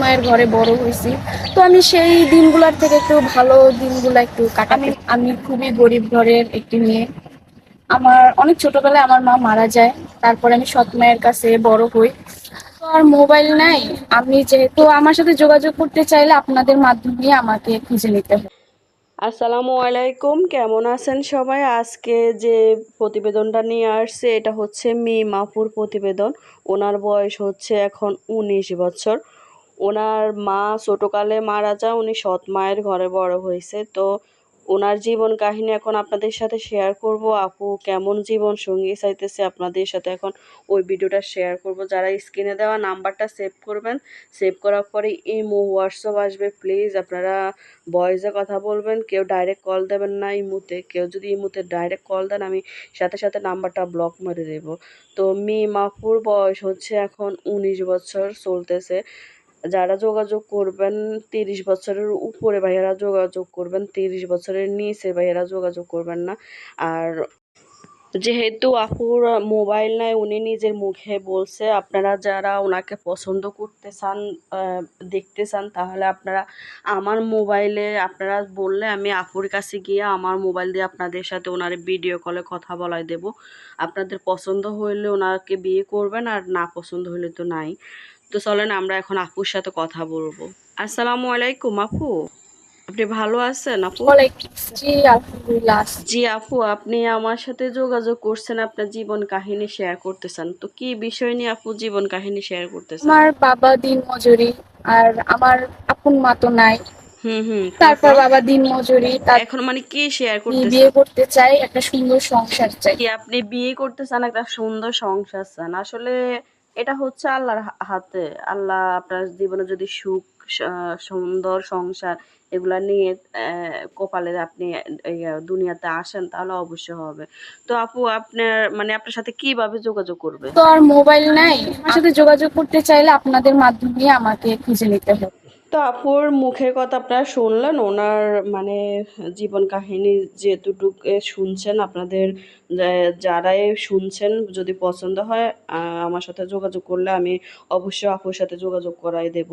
মায়ের ঘরে বড় হয়েছি। তো আমি সেই দিনগুলোর থেকে একটু ভালো দিনগুলো একটু কাটাতে আমি খুবই গরিব ঘরের একটি মেয়ে। আমার অনেক ছোটবেলায় আমার মা মারা যায় তারপরে আমি সৎ মায়ের কাছে বড় হই। তো আর মোবাইল নাই আমি যেহেতু আমার সাথে যোগাযোগ করতে চাইলে আপনাদের মাধ্যমে আমাকে খুঁজে নিতে হবে আসসালামু আলাইকুম কেমন আছেন সবাই? আজকে যে প্রতিবেদনটা নিয়ে আসছে এটা হচ্ছে মি মাপুর প্রতিবেদন। ওনার বয়স হচ্ছে এখন উনিশ বছর। ওনার মা ছোটোকালে মারা যায় উনি সৎ মায়ের ঘরে বড় হয়েছে। তো ওনার জীবন কাহিনী এখন আপনাদের সাথে শেয়ার করব। আপু কেমন জীবন সঙ্গী চাইতেছে আপনাদের সাথে এখন ওই ভিডিওটা শেয়ার করব। যারা স্ক্রিনে দেওয়া নাম্বারটা সেভ করবেন সেভ করার পরে ইমো, হোয়াটসঅ্যাপ আসবে। প্লিজ আপনারা ভয়েসে কথা বলবেন, কেউ ডাইরেক্ট কল দেবেন না ইমুতে। কেউ যদি ইমুতে ডাইরেক্ট কল দেন, আমি সাথে সাথে নাম্বারটা ব্লক মেরে দেব। তো মি মাপুর বয়স হচ্ছে এখন উনিশ বছর, চলতেছে। যারা যোগাযোগ করবেন তিরিশ বছরের উপরে ভাইয়েরা যোগাযোগ করবেন, তিরিশ বছরের নিচে ভাইয়েরা যোগাযোগ করবেন না। আর যেহেতু আপুর মোবাইল নাই, উনি নিজের মুখে বলছে, আপনারা যারা ওনাকে পছন্দ করতে চান দেখতে চান, তাহলে আপনারা আমার মোবাইলে আপনারা বললে আমি আপুর কাছে গিয়ে আমার মোবাইল দিয়ে আপনাদের সাথে ওনার ভিডিও কলে কথা বলাই দেব। আপনাদের পছন্দ হইলে ওনাকে বিয়ে করবেন আর না পছন্দ হইলে তো নাই। তো চলেন আমরা এখন আপুর সাথে কথা বলব। আসসালামু আলাইকুম আপু। আপনি ভালো আছেন আপু? জি আপু আপনি আমার সাথে যোগাযোগ করছেন আপনার জীবন কাহিনী শেয়ার করতেছেন। তো কি বিষয় নিয়ে আপু জীবন কাহিনী শেয়ার করতেছেন? আমার বাবা দিন মজুরি আর আমার আপন মা তো নাই। হুম হুম তারপর বাবা দিন মজুরি এখন মানে কি শেয়ার করতেছেন বিয়ে করতে চাই একটা সুন্দর সংসার চাই। কি আপনি বিয়ে করতে চান একটা সুন্দর সংসার চান? আসলে এটা হচ্ছে আল্লাহর হাতে। আল্লাহ আপনার জীবনে যদি সুখ সুন্দর সংসার এগুলা নিয়ে কপালে আপনি দুনিয়াতে আসেন, তাহলে অবশ্যই হবে। তো আপু, আপনার মানে আপনার সাথে কীভাবে যোগাযোগ করবে? তো আর মোবাইল নাই। আমার সাথে যোগাযোগ করতে চাইলে আপনাদের মাধ্যমে আমাকে খুঁজে নিতে হবে। তো আপুর মুখের কথা আপনারা শুনলেন, ওনার মানে জীবন কাহিনী যেটুকু শুনছেন, আপনাদের যারাই শুনছেন, যদি পছন্দ হয় আমার সাথে যোগাযোগ করলে আমি অবশ্যই আপুর সাথে যোগাযোগ করাই দেব।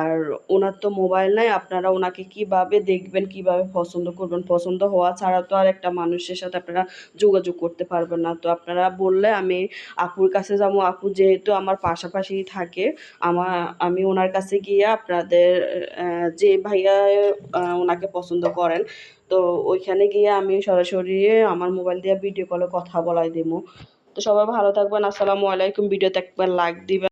আর ওনার তো মোবাইল নাই, আপনারা ওনাকে কীভাবে দেখবেন, কীভাবে পছন্দ করবেন, পছন্দ হওয়া ছাড়া তো আর একটা মানুষের সাথে আপনারা যোগাযোগ করতে পারবেন না। তো আপনারা বললে আমি আপুর কাছে যাব, আপু যেহেতু আমার পাশাপাশি থাকে আমার আমি ওনার কাছে গিয়ে আপনাদের যে ভাইয়া ওনাকে পছন্দ করেন, তো ওইখানে গিয়ে আমি সরাসরি আমার মোবাইল দিয়ে ভিডিও কলে কথা বলাই দেবো তো সবাই ভালো থাকবেন, আসসালামু আলাইকুম ভিডিওতে একবার লাইক দিবেন।